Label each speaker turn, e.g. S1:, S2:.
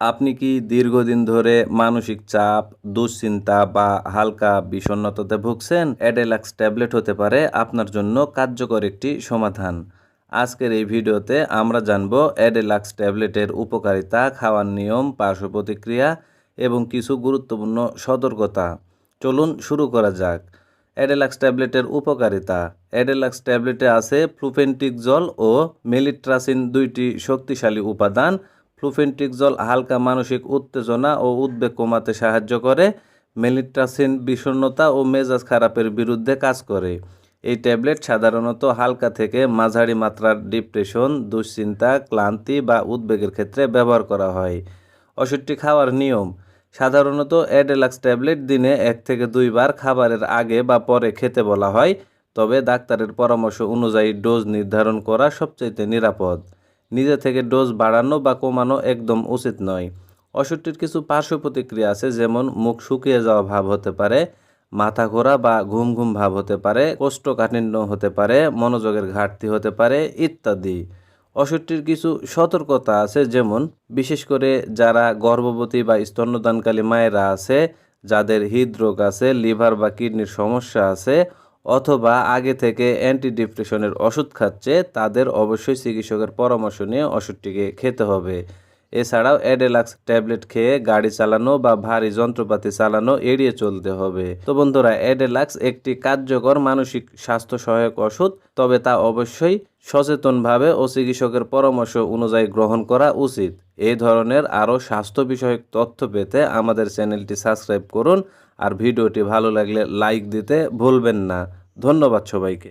S1: আপনি কি দীর্ঘদিন ধরে মানসিক চাপ, দুশ্চিন্তা বা হালকা বিষণ্ণতাতে ভুগছেন? অ্যাডেলাক্স ট্যাবলেট হতে পারে আপনার জন্য কার্যকর একটি সমাধান। আজকের এই ভিডিওতে আমরা জানব অ্যাডেলাক্স ট্যাবলেটের উপকারিতা, খাওয়ার নিয়ম, পার্শ্ব প্রতিক্রিয়া এবং কিছু গুরুত্বপূর্ণ সতর্কতা। চলুন শুরু করা যাক। অ্যাডেলাক্স ট্যাবলেটের উপকারিতা। অ্যাডেলাক্স ট্যাবলেটে আছে ফ্লুপেন্টিক জল ও মেলিট্রাসিন দুইটি শক্তিশালী উপাদান। ফ্লুফেন্টিকজল হালকা মানসিক উত্তেজনা ও উদ্বেগ কমাতে সাহায্য করে। মেলিট্রাসিন বিষণ্ণতা ও মেজাজ খারাপের বিরুদ্ধে কাজ করে। এই ট্যাবলেট সাধারণত হালকা থেকে মাঝারি মাত্রার ডিপ্রেশন, দুশ্চিন্তা, ক্লান্তি বা উদ্বেগের ক্ষেত্রে ব্যবহার করা হয়। ওষুধটি খাওয়ার নিয়ম। সাধারণত অ্যাডেলাক্স ট্যাবলেট দিনে এক থেকে দুইবার খাবারের আগে বা পরে খেতে বলা হয়, তবে ডাক্তারের পরামর্শ অনুযায়ী ডোজ নির্ধারণ করা সবচাইতে নিরাপদ। নিজে থেকে ডোজ বাড়ানো বা কমানো একদম উচিত নয়। ওষুধটির কিছু পার্শ্ব প্রতিক্রিয়া আছে, যেমন মুখ শুকিয়ে যাওয়া ভাব হতে পারে, মাথা ঘোরা বা ঘুম ঘুম ভাব হতে পারে, কোষ্ঠকাঠিন্য হতে পারে, মনোযোগের ঘাটতি হতে পারে ইত্যাদি। ওষুধটির কিছু সতর্কতা আছে, যেমন বিশেষ করে যারা গর্ভবতী বা স্তন্যদানকালী মায়েরা আছে, যাদের হৃদরোগ আছে, লিভার বা কিডনির সমস্যা আছে অথবা আগে থেকে অ্যান্টি ডিপ্রেশনের ওষুধ খাচ্ছে, তাদের অবশ্যই চিকিৎসকের পরামর্শ নিয়ে ওষুধটিকে খেতে হবে। এছাড়াও অ্যাডেলাক্স ট্যাবলেট খেয়ে গাড়ি চালানো বা ভারী যন্ত্রপাতি চালানো এড়িয়ে চলতে হবে। তো বন্ধুরা অ্যাডেলাক্স একটি কার্যকর মানসিক স্বাস্থ্য সহায়ক ওষুধ, তবে তা অবশ্যই সচেতনভাবে ও চিকিৎসকের পরামর্শ অনুযায়ী গ্রহণ করা উচিত। এই ধরনের আরও স্বাস্থ্য বিষয়ক তথ্য পেতে আমাদের চ্যানেলটি সাবস্ক্রাইব করুন আর ভিডিওটি ভালো লাগলে লাইক দিতে ভুলবেন না। ধন্যবাদ সবাইকে।